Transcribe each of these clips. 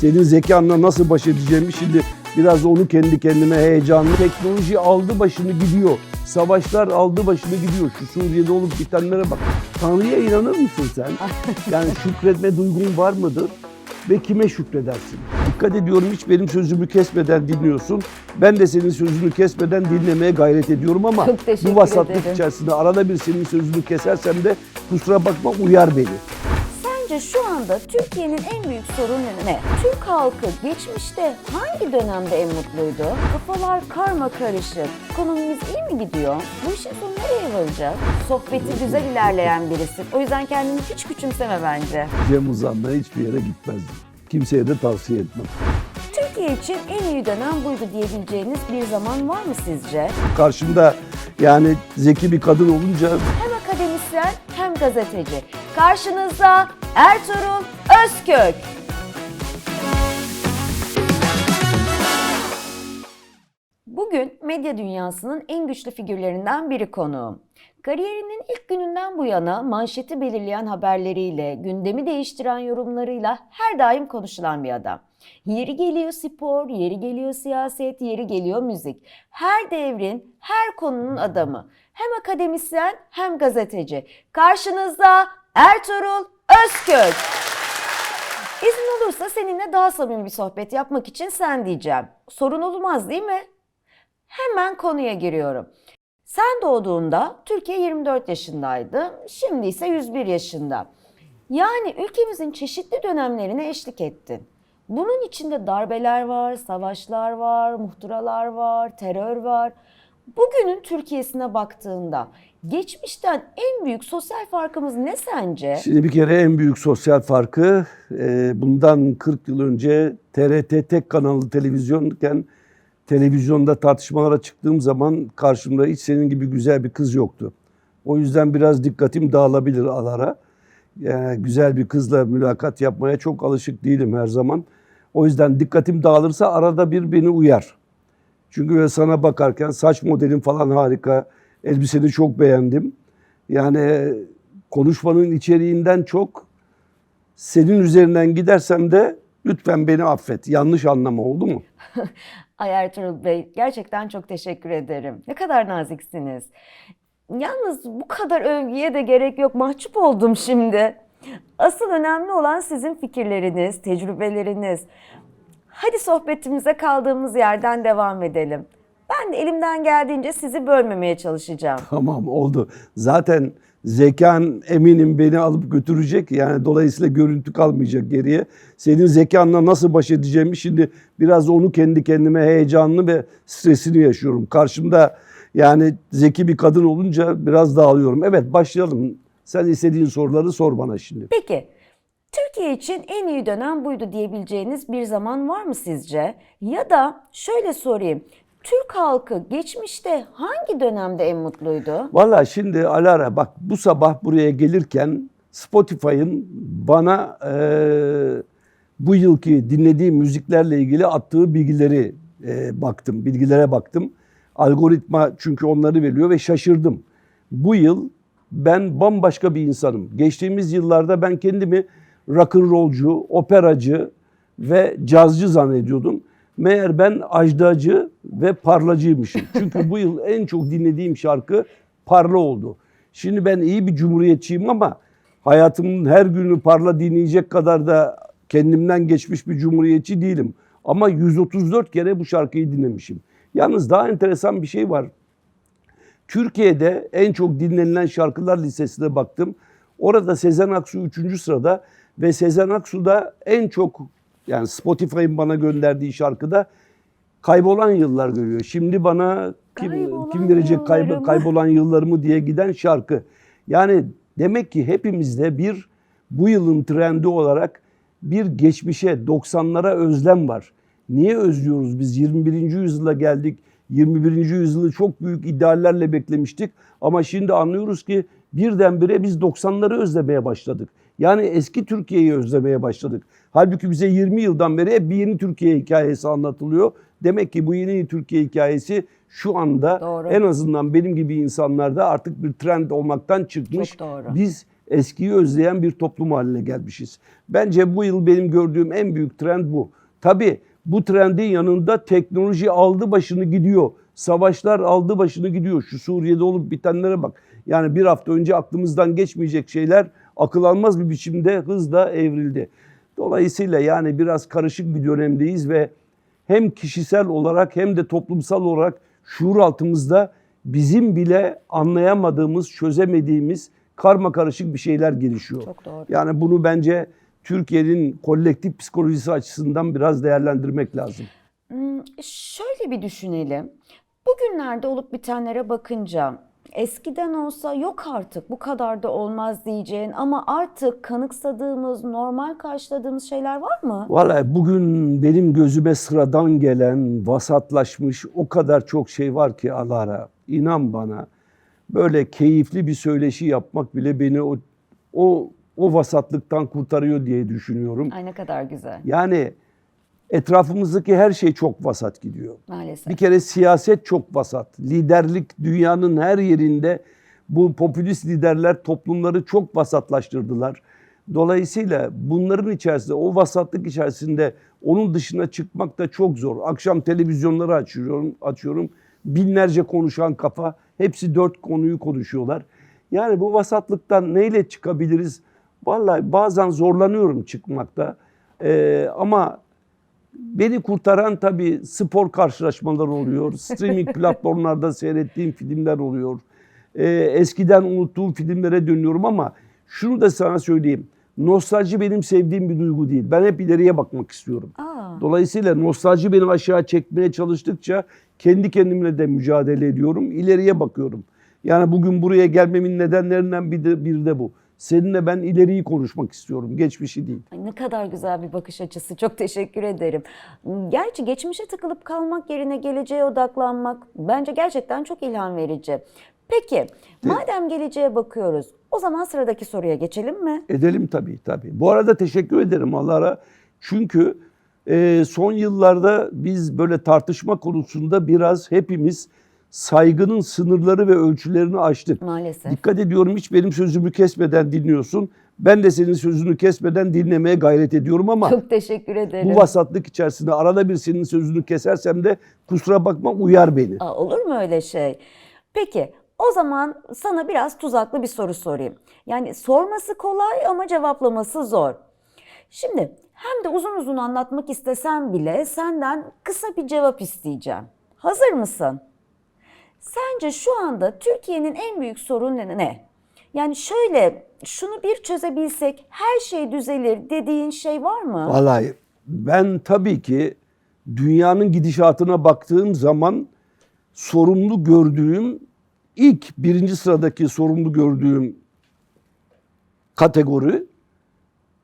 senin zekanla nasıl baş edeceğimi şimdi biraz onu kendi kendime heyecanlı. Teknoloji aldı başını gidiyor. Savaşlar aldı başını gidiyor. Şu Suriye'de olup bitenlere bak. Tanrı'ya inanır mısın sen? Yani şükretme duygun var mıdır? Ve kime şükredersin? Dikkat ediyorum hiç benim sözümü kesmeden dinliyorsun. Ben de senin sözünü kesmeden dinlemeye gayret ediyorum ama bu vasatlık ederim. içerisinde arada bir senin sözünü kesersem de kusura bakma uyar beni. Sence şu anda Türkiye'nin en büyük sorunu ne? Türk halkı geçmişte hangi dönemde en mutluydu? Kafalar karma karışık. Ekonomimiz iyi mi gidiyor? Bu işin sonu nereye varacak? Sohbeti güzel ilerleyen birisin. O yüzden kendini hiç küçümseme bence. Cem Uzan'la hiçbir yere gitmezdim. Kimseye de tavsiye etmem. Türkiye için en iyi dönem buydu diyebileceğiniz bir zaman var mı sizce? Karşımda yani zeki bir kadın olunca Hem akademisyen hem gazeteci. Karşınızda Ertuğrul Özkök. Bugün medya dünyasının en güçlü figürlerinden biri konuğum. Kariyerinin ilk gününden bu yana manşeti belirleyen haberleriyle, gündemi değiştiren yorumlarıyla her daim konuşulan bir adam. Yeri geliyor spor, yeri geliyor siyaset, yeri geliyor müzik. Her devrin, her konunun adamı. Hem akademisyen hem gazeteci. Karşınızda Ertuğrul Özkök. İzin olursa seninle daha samimi bir sohbet yapmak için sen diyeceğim. Sorun olmaz değil mi? Hemen konuya giriyorum. Sen doğduğunda Türkiye 24 yaşındaydı. Şimdi ise 101 yaşında. Yani ülkemizin çeşitli dönemlerine eşlik ettin. Bunun içinde darbeler var, savaşlar var, muhtıralar var, terör var. Bugünün Türkiye'sine baktığında geçmişten en büyük sosyal farkımız ne sence? Şimdi bir kere en büyük sosyal farkı e, bundan 40 yıl önce TRT tek kanallı televizyonken televizyonda tartışmalara çıktığım zaman karşımda hiç senin gibi güzel bir kız yoktu. O yüzden biraz dikkatim dağılabilir alara. Yani güzel bir kızla mülakat yapmaya çok alışık değilim her zaman. O yüzden dikkatim dağılırsa arada bir beni uyar. Çünkü böyle sana bakarken saç modelin falan harika. Elbiseni çok beğendim. Yani konuşmanın içeriğinden çok senin üzerinden gidersem de lütfen beni affet. Yanlış anlama oldu mu? Ay Ertuğrul Bey gerçekten çok teşekkür ederim. Ne kadar naziksiniz. Yalnız bu kadar övgüye de gerek yok. Mahcup oldum şimdi. Asıl önemli olan sizin fikirleriniz, tecrübeleriniz. Hadi sohbetimize kaldığımız yerden devam edelim. Ben de elimden geldiğince sizi bölmemeye çalışacağım. Tamam oldu. Zaten zekan eminim beni alıp götürecek. Yani dolayısıyla görüntü kalmayacak geriye. Senin zekanla nasıl baş edeceğimi şimdi biraz onu kendi kendime heyecanlı ve stresini yaşıyorum. Karşımda yani zeki bir kadın olunca biraz dağılıyorum. Evet başlayalım. Sen istediğin soruları sor bana şimdi. Peki, Türkiye için en iyi dönem buydu diyebileceğiniz bir zaman var mı sizce? Ya da şöyle sorayım, Türk halkı geçmişte hangi dönemde en mutluydu? Valla şimdi Alara bak bu sabah buraya gelirken Spotify'ın bana eee, bu yılki dinlediğim müziklerle ilgili attığı bilgileri eee, baktım, bilgilere baktım. Algoritma çünkü onları veriyor ve şaşırdım. Bu yıl ben bambaşka bir insanım. Geçtiğimiz yıllarda ben kendimi rock'n'rollcu, operacı ve cazcı zannediyordum. Meğer ben ajdacı ve parlacıymışım. Çünkü bu yıl en çok dinlediğim şarkı Parla oldu. Şimdi ben iyi bir cumhuriyetçiyim ama hayatımın her günü Parla dinleyecek kadar da kendimden geçmiş bir cumhuriyetçi değilim. Ama 134 kere bu şarkıyı dinlemişim. Yalnız daha enteresan bir şey var. Türkiye'de en çok dinlenilen şarkılar listesine baktım. Orada Sezen Aksu 3. sırada ve Sezen Aksu da en çok yani Spotify'ın bana gönderdiği şarkıda Kaybolan Yıllar görüyor. Şimdi bana kim, Kaybolan kim verecek kayb- kaybolan yıllarımı diye giden şarkı. Yani demek ki hepimizde bir bu yılın trendi olarak bir geçmişe 90'lara özlem var. Niye özlüyoruz biz? 21. yüzyıla geldik. 21. yüzyılı çok büyük ideallerle beklemiştik. Ama şimdi anlıyoruz ki birdenbire biz 90'ları özlemeye başladık. Yani eski Türkiye'yi özlemeye başladık. Halbuki bize 20 yıldan beri hep bir yeni Türkiye hikayesi anlatılıyor. Demek ki bu yeni Türkiye hikayesi şu anda Doğru. en azından benim gibi insanlarda artık bir trend olmaktan çıkmış. Çok doğru. Biz eskiyi özleyen bir toplum haline gelmişiz. Bence bu yıl benim gördüğüm en büyük trend bu. Tabii bu trendin yanında teknoloji aldı başını gidiyor. Savaşlar aldı başını gidiyor. Şu Suriye'de olup bitenlere bak. Yani bir hafta önce aklımızdan geçmeyecek şeyler akıl almaz bir biçimde hızla evrildi. Dolayısıyla yani biraz karışık bir dönemdeyiz ve hem kişisel olarak hem de toplumsal olarak şuur altımızda bizim bile anlayamadığımız, çözemediğimiz karma karışık bir şeyler gelişiyor. Çok doğru. Yani bunu bence Türkiye'nin kolektif psikolojisi açısından biraz değerlendirmek lazım. Hmm, Şöyle bir düşünelim. Bugünlerde olup bitenlere bakınca eskiden olsa yok artık bu kadar da olmaz diyeceğin ama artık kanıksadığımız, normal karşıladığımız şeyler var mı? Vallahi bugün benim gözüme sıradan gelen, vasatlaşmış o kadar çok şey var ki Alara. İnan bana böyle keyifli bir söyleşi yapmak bile beni o o o vasatlıktan kurtarıyor diye düşünüyorum. Ay ne kadar güzel Yani etrafımızdaki her şey çok vasat gidiyor. maalesef. Bir kere siyaset çok vasat. Liderlik dünyanın her yerinde bu popülist liderler toplumları çok vasatlaştırdılar. Dolayısıyla bunların içerisinde o vasatlık içerisinde onun dışına çıkmak da çok zor. Akşam televizyonları açıyorum, açıyorum. Binlerce konuşan kafa, hepsi dört konuyu konuşuyorlar. Yani bu vasatlıktan neyle çıkabiliriz? Vallahi bazen zorlanıyorum çıkmakta. Ee, ama Beni kurtaran tabii spor karşılaşmaları oluyor. Streaming platformlarda seyrettiğim filmler oluyor. Ee, eskiden unuttuğum filmlere dönüyorum ama şunu da sana söyleyeyim. Nostalji benim sevdiğim bir duygu değil. Ben hep ileriye bakmak istiyorum. Aa, Dolayısıyla nostalji beni aşağı çekmeye çalıştıkça kendi kendimle de mücadele ediyorum. İleriye bakıyorum. Yani bugün buraya gelmemin nedenlerinden bir de, bir de bu. Seninle ben ileriyi konuşmak istiyorum. Geçmişi değil. ay ne kadar güzel bir bakış açısı. Çok teşekkür ederim. Gerçi geçmişe takılıp kalmak yerine geleceğe odaklanmak bence gerçekten çok ilham verici. Peki, madem geleceğe bakıyoruz, o zaman sıradaki soruya geçelim mi? Edelim tabii tabii. Bu arada teşekkür ederim Allah'a. Çünkü e, son yıllarda biz böyle tartışma konusunda biraz hepimiz saygının sınırları ve ölçülerini aştık. Maalesef. Dikkat ediyorum hiç benim sözümü kesmeden dinliyorsun. Ben de senin sözünü kesmeden dinlemeye gayret ediyorum ama Çok teşekkür ederim. bu vasatlık içerisinde arada bir senin sözünü kesersem de kusura bakma uyar beni. Aa, olur mu öyle şey? Peki, o zaman sana biraz tuzaklı bir soru sorayım. Yani sorması kolay ama cevaplaması zor. Şimdi hem de uzun uzun anlatmak istesem bile senden kısa bir cevap isteyeceğim. Hazır mısın? Sence şu anda Türkiye'nin en büyük sorunu ne? Yani şöyle şunu bir çözebilsek her şey düzelir dediğin şey var mı? Vallahi ben tabii ki dünyanın gidişatına baktığım zaman sorumlu gördüğüm ilk birinci sıradaki sorumlu gördüğüm kategori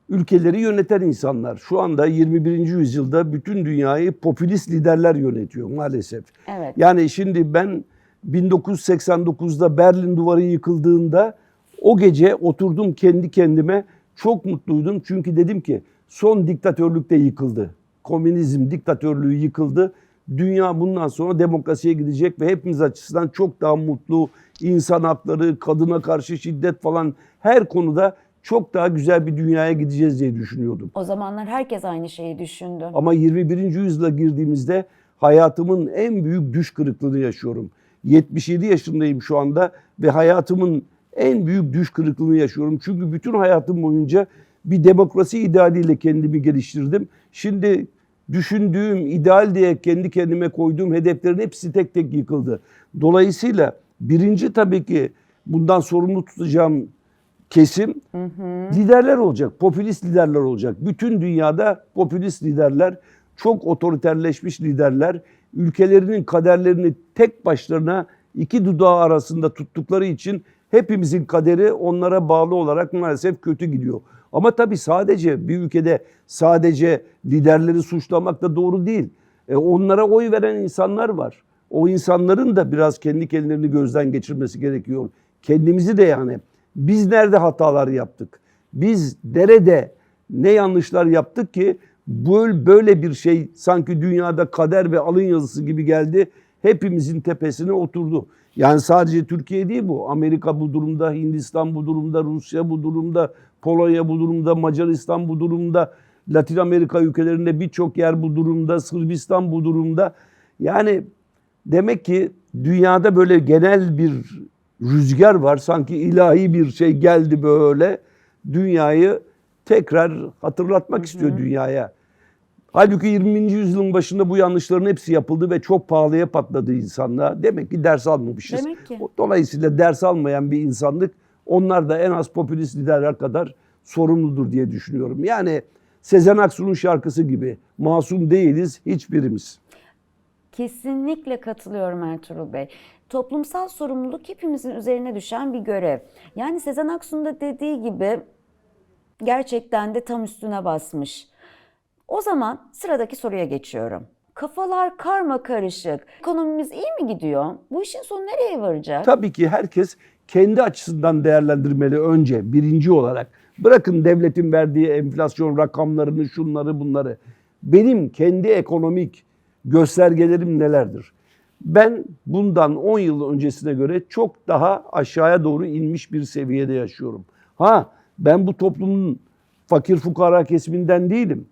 ülkeleri yöneten insanlar. Şu anda 21. yüzyılda bütün dünyayı popülist liderler yönetiyor maalesef. Evet. Yani şimdi ben 1989'da Berlin Duvarı yıkıldığında o gece oturdum kendi kendime çok mutluydum. Çünkü dedim ki son diktatörlük de yıkıldı. Komünizm diktatörlüğü yıkıldı. Dünya bundan sonra demokrasiye gidecek ve hepimiz açısından çok daha mutlu. insan hakları, kadına karşı şiddet falan her konuda çok daha güzel bir dünyaya gideceğiz diye düşünüyordum. O zamanlar herkes aynı şeyi düşündü. Ama 21. yüzyıla girdiğimizde hayatımın en büyük düş kırıklığını yaşıyorum. 77 yaşındayım şu anda ve hayatımın en büyük düş kırıklığını yaşıyorum. Çünkü bütün hayatım boyunca bir demokrasi idealiyle kendimi geliştirdim. Şimdi düşündüğüm, ideal diye kendi kendime koyduğum hedeflerin hepsi tek tek yıkıldı. Dolayısıyla birinci tabii ki bundan sorumlu tutacağım kesim liderler olacak, popülist liderler olacak. Bütün dünyada popülist liderler, çok otoriterleşmiş liderler, ülkelerinin kaderlerini tek başlarına iki dudağı arasında tuttukları için hepimizin kaderi onlara bağlı olarak maalesef kötü gidiyor. Ama tabii sadece bir ülkede sadece liderleri suçlamak da doğru değil. E, onlara oy veren insanlar var. O insanların da biraz kendi kendilerini gözden geçirmesi gerekiyor. Kendimizi de yani biz nerede hatalar yaptık? Biz nerede ne yanlışlar yaptık ki böyle, böyle bir şey sanki dünyada kader ve alın yazısı gibi geldi. hepimizin tepesine oturdu. Yani sadece Türkiye değil bu. Amerika bu durumda, Hindistan bu durumda, Rusya bu durumda, Polonya bu durumda, Macaristan bu durumda, Latin Amerika ülkelerinde birçok yer bu durumda, Sırbistan bu durumda. Yani demek ki dünyada böyle genel bir rüzgar var. Sanki ilahi bir şey geldi böyle. Dünyayı tekrar hatırlatmak istiyor dünyaya. Halbuki 20. yüzyılın başında bu yanlışların hepsi yapıldı ve çok pahalıya patladı insanlığa. Demek ki ders almamışız. Demek ki. Dolayısıyla ders almayan bir insanlık onlar da en az popülist liderler kadar sorumludur diye düşünüyorum. Yani Sezen Aksu'nun şarkısı gibi masum değiliz hiçbirimiz. Kesinlikle katılıyorum Ertuğrul Bey. Toplumsal sorumluluk hepimizin üzerine düşen bir görev. Yani Sezen Aksu'nun da dediği gibi gerçekten de tam üstüne basmış. O zaman sıradaki soruya geçiyorum. Kafalar karma karışık. Ekonomimiz iyi mi gidiyor? Bu işin sonu nereye varacak? Tabii ki herkes kendi açısından değerlendirmeli önce birinci olarak. Bırakın devletin verdiği enflasyon rakamlarını, şunları bunları. Benim kendi ekonomik göstergelerim nelerdir? Ben bundan 10 yıl öncesine göre çok daha aşağıya doğru inmiş bir seviyede yaşıyorum. Ha ben bu toplumun fakir fukara kesiminden değilim.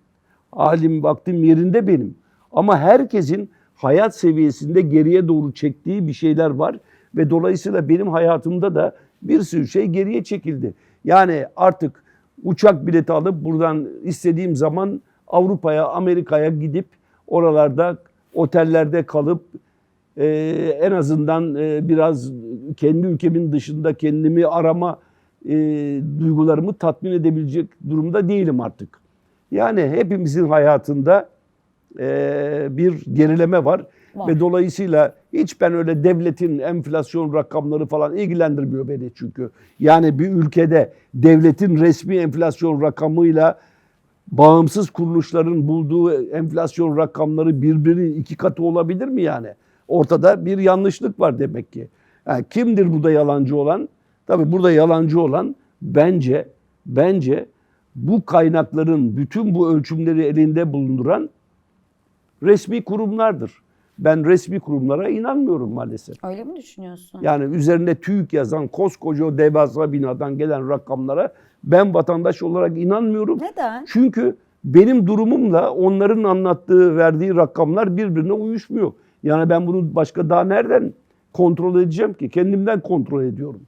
Halim vaktim yerinde benim. Ama herkesin hayat seviyesinde geriye doğru çektiği bir şeyler var ve dolayısıyla benim hayatımda da bir sürü şey geriye çekildi. Yani artık uçak bileti alıp buradan istediğim zaman Avrupa'ya, Amerika'ya gidip oralarda otellerde kalıp e, en azından e, biraz kendi ülkemin dışında kendimi arama e, duygularımı tatmin edebilecek durumda değilim artık. Yani hepimizin hayatında e, bir gerileme var. Var. ve dolayısıyla hiç ben öyle devletin enflasyon rakamları falan ilgilendirmiyor beni çünkü. Yani bir ülkede devletin resmi enflasyon rakamıyla bağımsız kuruluşların bulduğu enflasyon rakamları birbirinin iki katı olabilir mi yani? Ortada bir yanlışlık var demek ki. Yani kimdir burada yalancı olan? Tabii burada yalancı olan bence bence bu kaynakların bütün bu ölçümleri elinde bulunduran resmi kurumlardır. Ben resmi kurumlara inanmıyorum maalesef. Öyle mi düşünüyorsun? Yani üzerinde TÜİK yazan koskoca devasa binadan gelen rakamlara ben vatandaş olarak inanmıyorum. Neden? Çünkü benim durumumla onların anlattığı, verdiği rakamlar birbirine uyuşmuyor. Yani ben bunu başka daha nereden kontrol edeceğim ki? Kendimden kontrol ediyorum.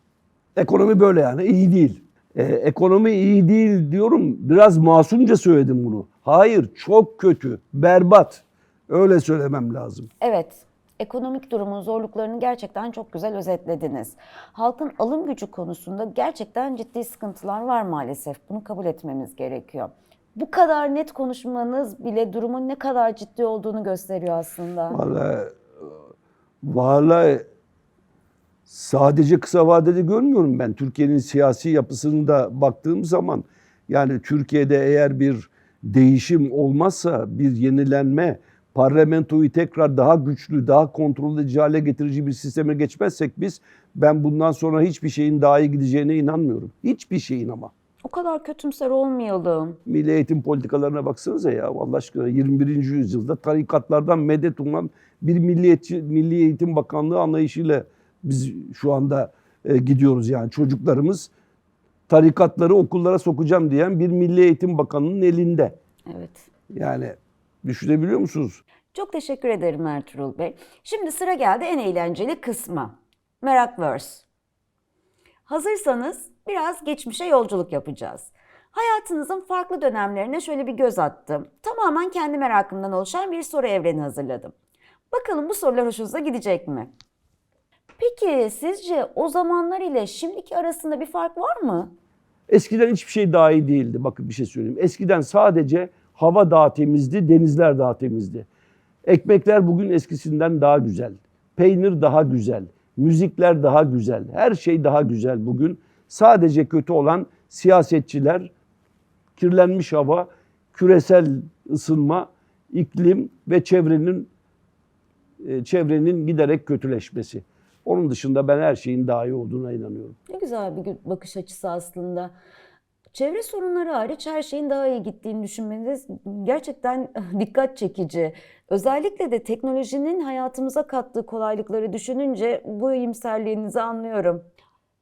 Ekonomi böyle yani iyi değil. Ee, ekonomi iyi değil diyorum. Biraz masumca söyledim bunu. Hayır çok kötü, berbat. Öyle söylemem lazım. Evet, ekonomik durumun zorluklarını gerçekten çok güzel özetlediniz. Halkın alım gücü konusunda gerçekten ciddi sıkıntılar var maalesef. Bunu kabul etmemiz gerekiyor. Bu kadar net konuşmanız bile durumun ne kadar ciddi olduğunu gösteriyor aslında. Vallahi, vallahi sadece kısa vadede görmüyorum ben. Türkiye'nin siyasi yapısını da baktığım zaman yani Türkiye'de eğer bir değişim olmazsa bir yenilenme, parlamentoyu tekrar daha güçlü, daha kontrol edici hale getirici bir sisteme geçmezsek biz ben bundan sonra hiçbir şeyin daha iyi gideceğine inanmıyorum. Hiçbir şeyin ama. O kadar kötümser olmayalım. Milli eğitim politikalarına baksanıza ya Allah aşkına 21. yüzyılda tarikatlardan medet uman bir milliyetçi, Milli Eğitim Bakanlığı anlayışıyla biz şu anda e, gidiyoruz yani çocuklarımız tarikatları okullara sokacağım diyen bir Milli Eğitim Bakanı'nın elinde. Evet. Yani düşünebiliyor musunuz? Çok teşekkür ederim Ertuğrul Bey. Şimdi sıra geldi en eğlenceli kısma. Merakverse. Hazırsanız biraz geçmişe yolculuk yapacağız. Hayatınızın farklı dönemlerine şöyle bir göz attım. Tamamen kendi merakımdan oluşan bir soru evreni hazırladım. Bakalım bu sorular hoşunuza gidecek mi? Peki sizce o zamanlar ile şimdiki arasında bir fark var mı? Eskiden hiçbir şey daha iyi değildi. Bakın bir şey söyleyeyim. Eskiden sadece hava daha temizdi, denizler daha temizdi. Ekmekler bugün eskisinden daha güzel. Peynir daha güzel. Müzikler daha güzel. Her şey daha güzel bugün. Sadece kötü olan siyasetçiler, kirlenmiş hava, küresel ısınma, iklim ve çevrenin e, çevrenin giderek kötüleşmesi. Onun dışında ben her şeyin daha iyi olduğuna inanıyorum. Ne güzel bir bakış açısı aslında. çevre sorunları hariç her şeyin daha iyi gittiğini düşünmeniz gerçekten dikkat çekici. Özellikle de teknolojinin hayatımıza kattığı kolaylıkları düşününce bu iyimserliğinizi anlıyorum.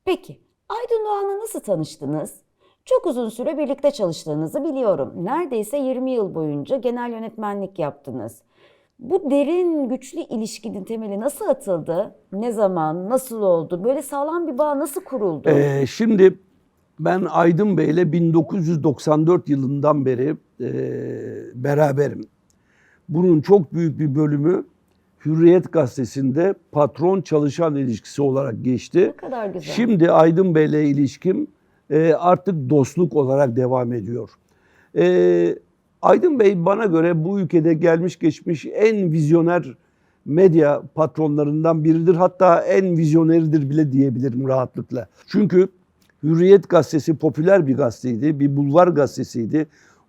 Peki, Aydın Doğan'la nasıl tanıştınız? Çok uzun süre birlikte çalıştığınızı biliyorum. Neredeyse 20 yıl boyunca genel yönetmenlik yaptınız. Bu derin, güçlü ilişkinin temeli nasıl atıldı? Ne zaman, nasıl oldu? Böyle sağlam bir bağ nasıl kuruldu? Ee, şimdi ben Aydın Bey'le 1994 yılından beri e, beraberim. Bunun çok büyük bir bölümü Hürriyet Gazetesi'nde patron çalışan ilişkisi olarak geçti. ne kadar güzel. Şimdi Aydın Bey'le ilişkim e, artık dostluk olarak devam ediyor. E, Aydın Bey bana göre bu ülkede gelmiş geçmiş en vizyoner medya patronlarından biridir. Hatta en vizyoneridir bile diyebilirim rahatlıkla. Çünkü Hürriyet gazetesi popüler bir gazeteydi, bir bulvar gazetesiydi.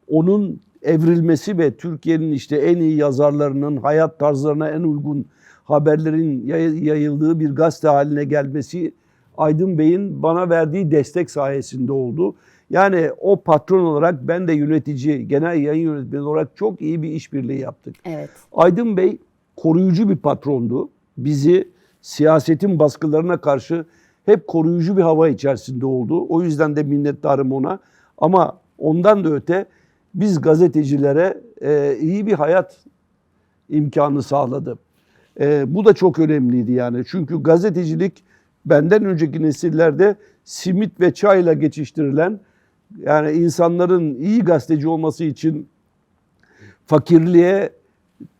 Onun evrilmesi ve Türkiye'nin işte en iyi yazarlarının hayat tarzlarına en uygun haberlerin yay- yayıldığı bir gazete haline gelmesi Aydın Bey'in bana verdiği destek sayesinde oldu. Yani o patron olarak ben de yönetici, genel yayın yönetmeni olarak çok iyi bir işbirliği yaptık. Evet. Aydın Bey koruyucu bir patrondu. Bizi siyasetin baskılarına karşı hep koruyucu bir hava içerisinde oldu. O yüzden de minnettarım ona. Ama ondan da öte biz gazetecilere e, iyi bir hayat imkanı sağladı. E, bu da çok önemliydi yani. Çünkü gazetecilik benden önceki nesillerde simit ve çayla geçiştirilen yani insanların iyi gazeteci olması için fakirliğe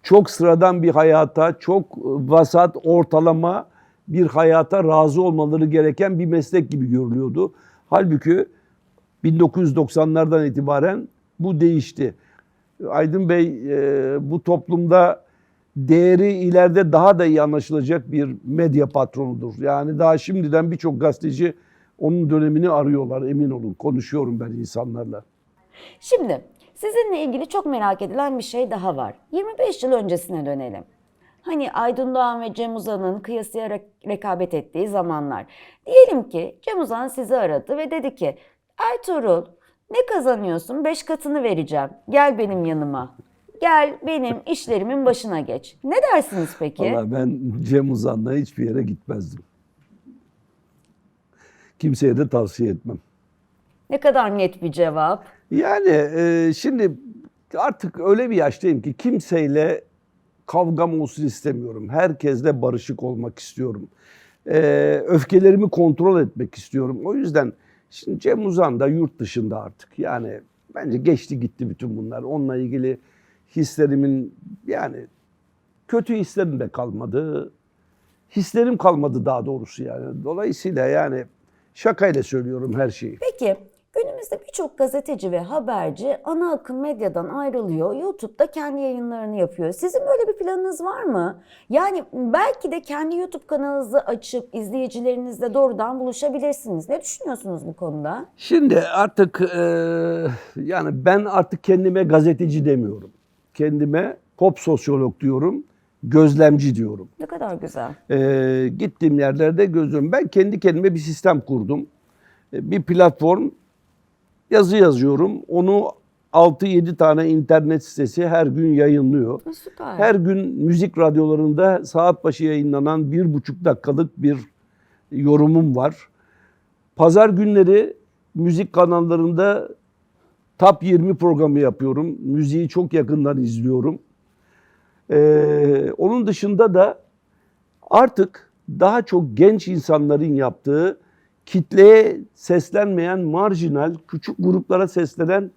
çok sıradan bir hayata, çok vasat, ortalama bir hayata razı olmaları gereken bir meslek gibi görülüyordu. Halbuki 1990'lardan itibaren bu değişti. Aydın Bey e, bu toplumda değeri ileride daha da iyi anlaşılacak bir medya patronudur. Yani daha şimdiden birçok gazeteci onun dönemini arıyorlar emin olun. Konuşuyorum ben insanlarla. Şimdi sizinle ilgili çok merak edilen bir şey daha var. 25 yıl öncesine dönelim. Hani Aydın Doğan ve Cem Uzan'ın kıyasıya re- rekabet ettiği zamanlar. Diyelim ki Cem Uzan sizi aradı ve dedi ki Ertuğrul ne kazanıyorsun? Beş katını vereceğim. Gel benim yanıma. Gel benim işlerimin başına geç. Ne dersiniz peki? Valla ben Cem Uzan'la hiçbir yere gitmezdim. Kimseye de tavsiye etmem. Ne kadar net bir cevap. Yani e, şimdi artık öyle bir yaştayım ki kimseyle kavgam olsun istemiyorum. Herkesle barışık olmak istiyorum. E, öfkelerimi kontrol etmek istiyorum. O yüzden şimdi Cem Uzan da yurt dışında artık. Yani bence geçti gitti bütün bunlar. Onunla ilgili hislerimin yani kötü hislerim de kalmadı. Hislerim kalmadı daha doğrusu yani. Dolayısıyla yani şakayla söylüyorum her şeyi. Peki günümüzde birçok gazeteci ve haberci ana akım medyadan ayrılıyor. YouTube'da kendi yayınlarını yapıyor. Sizin böyle bir planınız var mı? Yani belki de kendi YouTube kanalınızı açıp izleyicilerinizle doğrudan buluşabilirsiniz. Ne düşünüyorsunuz bu konuda? Şimdi artık e, yani ben artık kendime gazeteci demiyorum. Kendime pop sosyolog diyorum, gözlemci diyorum. Ne kadar güzel. E, gittiğim yerlerde gözlem. Ben kendi kendime bir sistem kurdum. E, bir platform yazı yazıyorum. Onu 6-7 tane internet sitesi her gün yayınlıyor. Süper. Her gün müzik radyolarında saat başı yayınlanan bir buçuk dakikalık bir yorumum var. Pazar günleri müzik kanallarında Top 20 programı yapıyorum. Müziği çok yakından izliyorum. Ee, onun dışında da artık daha çok genç insanların yaptığı kitleye seslenmeyen marjinal, küçük gruplara seslenen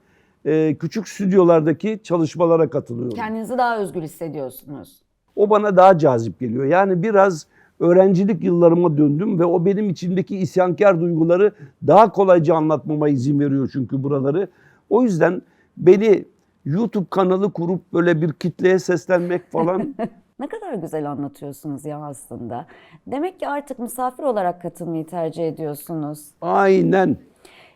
e, küçük stüdyolardaki çalışmalara katılıyorum. Kendinizi daha özgür hissediyorsunuz. O bana daha cazip geliyor. Yani biraz öğrencilik yıllarıma döndüm ve o benim içimdeki isyankar duyguları daha kolayca anlatmama izin veriyor çünkü buraları. O yüzden beni YouTube kanalı kurup böyle bir kitleye seslenmek falan Ne kadar güzel anlatıyorsunuz ya aslında. Demek ki artık misafir olarak katılmayı tercih ediyorsunuz. aynen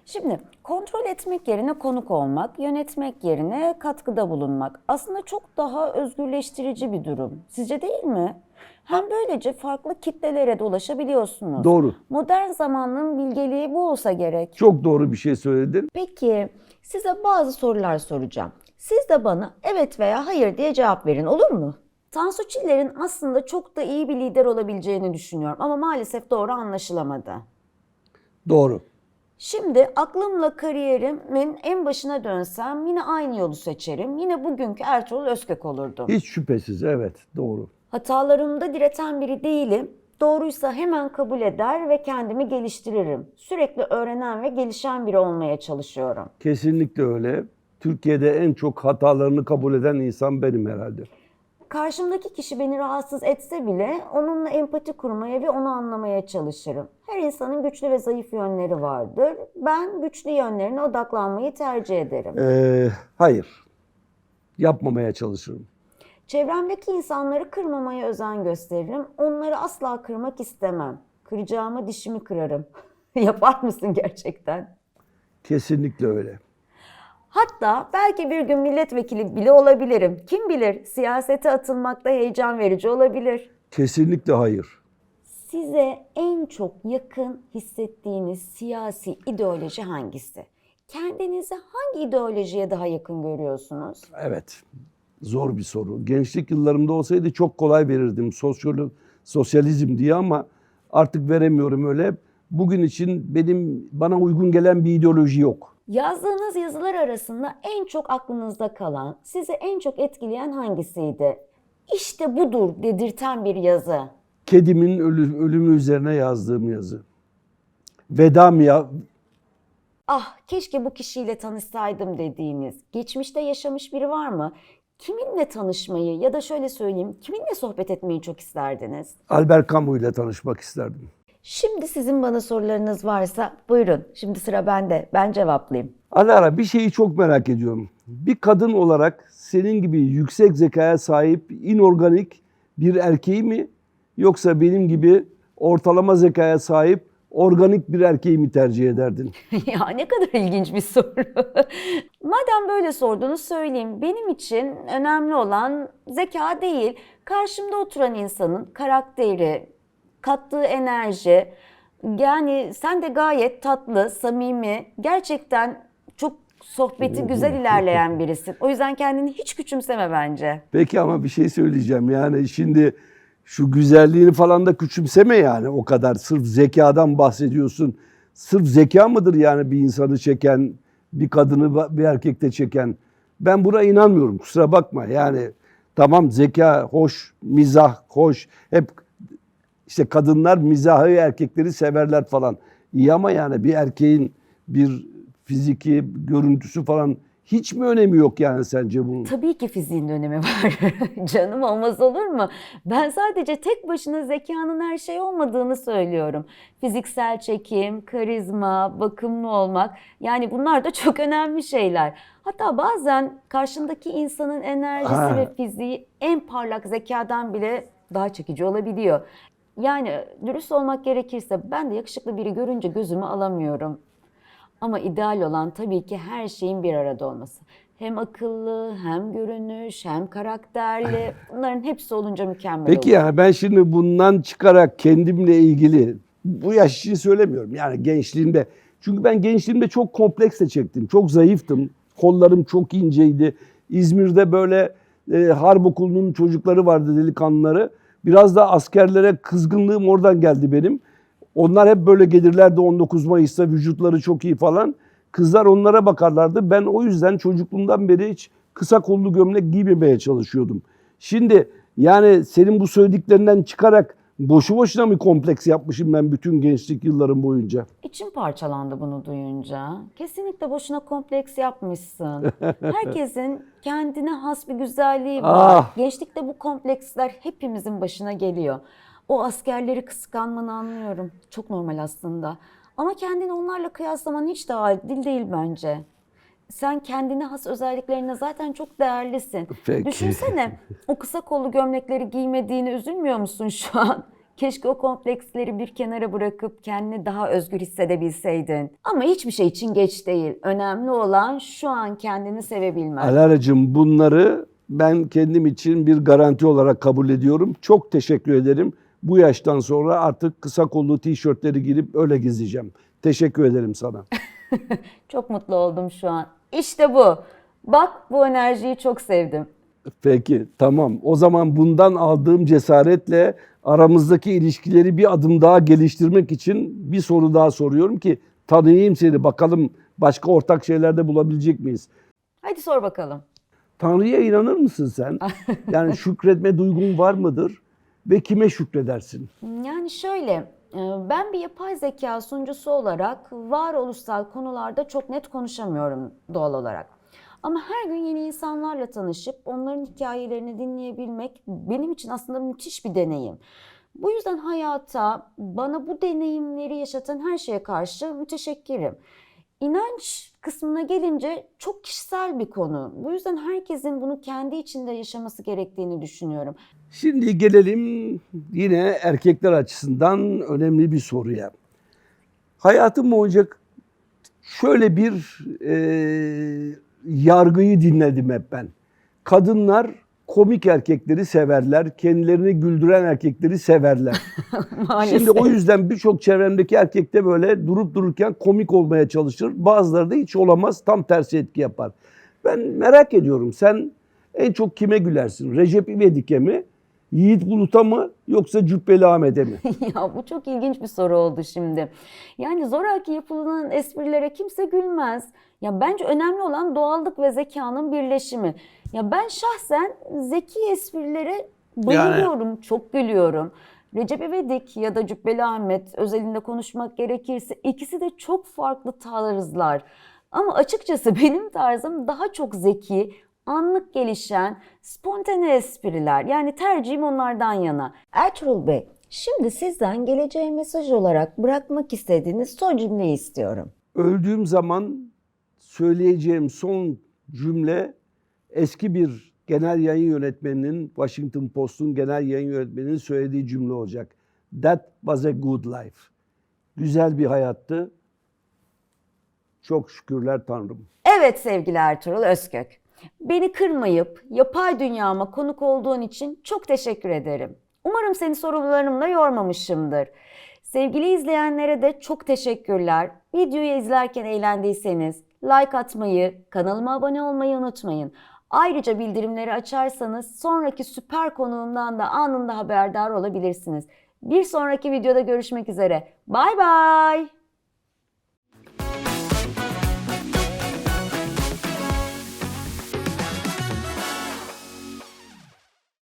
Şimdi kontrol etmek yerine konuk olmak, yönetmek yerine katkıda bulunmak aslında çok daha özgürleştirici bir durum. Sizce değil mi? Hem böylece farklı kitlelere de ulaşabiliyorsunuz. Doğru. Modern zamanın bilgeliği bu olsa gerek. Çok doğru bir şey söyledin. Peki size bazı sorular soracağım. Siz de bana evet veya hayır diye cevap verin olur mu? Tansu Çiller'in aslında çok da iyi bir lider olabileceğini düşünüyorum ama maalesef doğru anlaşılamadı. Doğru. Şimdi aklımla kariyerimin en başına dönsem yine aynı yolu seçerim. Yine bugünkü Ertuğrul Özkök olurdum. Hiç şüphesiz evet doğru. Hatalarımda direten biri değilim. Doğruysa hemen kabul eder ve kendimi geliştiririm. Sürekli öğrenen ve gelişen biri olmaya çalışıyorum. Kesinlikle öyle. Türkiye'de en çok hatalarını kabul eden insan benim herhalde. Karşımdaki kişi beni rahatsız etse bile onunla empati kurmaya ve onu anlamaya çalışırım. Her insanın güçlü ve zayıf yönleri vardır. Ben güçlü yönlerine odaklanmayı tercih ederim. Ee, hayır. Yapmamaya çalışırım. Çevremdeki insanları kırmamaya özen gösteririm. Onları asla kırmak istemem. Kıracağıma dişimi kırarım. Yapar mısın gerçekten? Kesinlikle öyle. Hatta belki bir gün milletvekili bile olabilirim. Kim bilir siyasete atılmakta heyecan verici olabilir. Kesinlikle hayır. Size en çok yakın hissettiğiniz siyasi ideoloji hangisi? Kendinizi hangi ideolojiye daha yakın görüyorsunuz? Evet. Zor bir soru. Gençlik yıllarımda olsaydı çok kolay verirdim sosyolo, sosyalizm diye ama artık veremiyorum öyle. Bugün için benim bana uygun gelen bir ideoloji yok. Yazdığınız yazılar arasında en çok aklınızda kalan, sizi en çok etkileyen hangisiydi? İşte budur dedirten bir yazı. Kedimin ölü- ölümü üzerine yazdığım yazı. Veda mı ya? Ah keşke bu kişiyle tanışsaydım dediğiniz, geçmişte yaşamış biri var mı? Kiminle tanışmayı ya da şöyle söyleyeyim, kiminle sohbet etmeyi çok isterdiniz? Albert Camus ile tanışmak isterdim. Şimdi sizin bana sorularınız varsa buyurun. Şimdi sıra bende. Ben cevaplayayım. Alara bir şeyi çok merak ediyorum. Bir kadın olarak senin gibi yüksek zekaya sahip inorganik bir erkeği mi yoksa benim gibi ortalama zekaya sahip organik bir erkeği mi tercih ederdin? ya ne kadar ilginç bir soru. Madem böyle sordunuz söyleyeyim. Benim için önemli olan zeka değil, karşımda oturan insanın karakteri, kattığı enerji. Yani sen de gayet tatlı, samimi, gerçekten çok sohbeti güzel ilerleyen birisin. O yüzden kendini hiç küçümseme bence. Peki ama bir şey söyleyeceğim. Yani şimdi şu güzelliğini falan da küçümseme yani o kadar. Sırf zekadan bahsediyorsun. Sırf zeka mıdır yani bir insanı çeken, bir kadını bir erkekte çeken? Ben buna inanmıyorum. Kusura bakma. Yani tamam zeka hoş, mizah hoş. Hep işte kadınlar mizahı erkekleri severler falan. İyi ama yani bir erkeğin bir fiziki görüntüsü falan hiç mi önemi yok yani sence bunun? Tabii ki fiziğin önemi var. Canım olmaz olur mu? Ben sadece tek başına zekanın her şey olmadığını söylüyorum. Fiziksel çekim, karizma, bakımlı olmak yani bunlar da çok önemli şeyler. Hatta bazen karşındaki insanın enerjisi Ha. ve fiziği en parlak zekadan bile daha çekici olabiliyor. Yani dürüst olmak gerekirse ben de yakışıklı biri görünce gözümü alamıyorum. Ama ideal olan tabii ki her şeyin bir arada olması. Hem akıllı, hem görünüş, hem karakterli. Bunların hepsi olunca mükemmel Peki olur. yani ben şimdi bundan çıkarak kendimle ilgili bu yaş için söylemiyorum yani gençliğimde. Çünkü ben gençliğimde çok kompleks de çektim. Çok zayıftım. Kollarım çok inceydi. İzmir'de böyle e, harp okulunun çocukları vardı delikanlıları. Biraz da askerlere kızgınlığım oradan geldi benim. Onlar hep böyle gelirlerdi 19 Mayıs'ta vücutları çok iyi falan. Kızlar onlara bakarlardı. Ben o yüzden çocukluğumdan beri hiç kısa kollu gömlek giymemeye çalışıyordum. Şimdi yani senin bu söylediklerinden çıkarak boşu boşuna mı kompleks yapmışım ben bütün gençlik yıllarım boyunca? İçim parçalandı bunu duyunca. Kesinlikle boşuna kompleks yapmışsın. Herkesin kendine has bir güzelliği var. Ah. Gençlikte bu kompleksler hepimizin başına geliyor. O askerleri kıskanmanı anlıyorum. Çok normal aslında. Ama kendini onlarla kıyaslaman hiç de adil değil bence. Sen kendine has özelliklerine zaten çok değerlisin. Peki. Düşünsene o kısa kollu gömlekleri giymediğine üzülmüyor musun şu an? Keşke o kompleksleri bir kenara bırakıp kendini daha özgür hissedebilseydin. Ama hiçbir şey için geç değil. Önemli olan şu an kendini sevebilmen. Alaracığım bunları ben kendim için bir garanti olarak kabul ediyorum. Çok teşekkür ederim. Bu yaştan sonra artık kısa kollu tişörtleri giyip öyle gezeceğim. Teşekkür ederim sana. Çok mutlu oldum şu an. İşte bu. Bak bu enerjiyi çok sevdim. Peki tamam. O zaman bundan aldığım cesaretle aramızdaki ilişkileri bir adım daha geliştirmek için bir soru daha soruyorum ki tanıyayım seni. Bakalım başka ortak şeylerde bulabilecek miyiz? Hadi sor bakalım. Tanrı'ya inanır mısın sen? Yani şükretme duygun var mıdır? Ve kime şükredersin? Yani şöyle, ben bir yapay zeka sunucusu olarak varoluşsal konularda çok net konuşamıyorum doğal olarak. Ama her gün yeni insanlarla tanışıp onların hikayelerini dinleyebilmek benim için aslında müthiş bir deneyim. Bu yüzden hayata, bana bu deneyimleri yaşatan her şeye karşı müteşekkirim. İnanç kısmına gelince çok kişisel bir konu. Bu yüzden herkesin bunu kendi içinde yaşaması gerektiğini düşünüyorum. Şimdi gelelim yine erkekler açısından önemli bir soruya. Hayatım boyunca şöyle bir e, yargıyı dinledim hep ben. Kadınlar komik erkekleri severler, kendilerini güldüren erkekleri severler. Şimdi o yüzden birçok çevremdeki erkek de böyle durup dururken komik olmaya çalışır. Bazıları da hiç olamaz, tam tersi etki yapar. Ben merak ediyorum sen en çok kime gülersin? Recep İvedik'e mi? Yiğit Bulut'a mı yoksa Cübbeli Ahmet'e mi? Ya bu çok ilginç bir soru oldu şimdi. Yani zoraki yapılan esprilere kimse gülmez. Ya bence önemli olan doğallık ve zekanın birleşimi. Ya ben şahsen zeki esprilere bayılıyorum, çok gülüyorum. Recep İvedik ya da Cübbeli Ahmet özelinde konuşmak gerekirse ikisi de çok farklı tarzlar. Ama açıkçası benim tarzım daha çok zeki, anlık gelişen, spontane espriler. Yani tercihim onlardan yana. Ertuğrul Bey, şimdi sizden geleceğe mesaj olarak bırakmak istediğiniz son cümleyi istiyorum. Öldüğüm zaman söyleyeceğim son cümle eski bir genel yayın yönetmeninin, Washington Post'un genel yayın yönetmeninin söylediği cümle olacak. That was a good life. Güzel bir hayattı. Çok şükürler Tanrım. Evet sevgili Ertuğrul Özkök. Beni kırmayıp yapay dünyama konuk olduğun için çok teşekkür ederim. Umarım seni sorularımla yormamışımdır. Sevgili izleyenlere de çok teşekkürler. Videoyu izlerken eğlendiyseniz like atmayı, kanalıma abone olmayı unutmayın. Ayrıca bildirimleri açarsanız sonraki süper konuğumdan da anında haberdar olabilirsiniz. Bir sonraki videoda görüşmek üzere. Bay bay.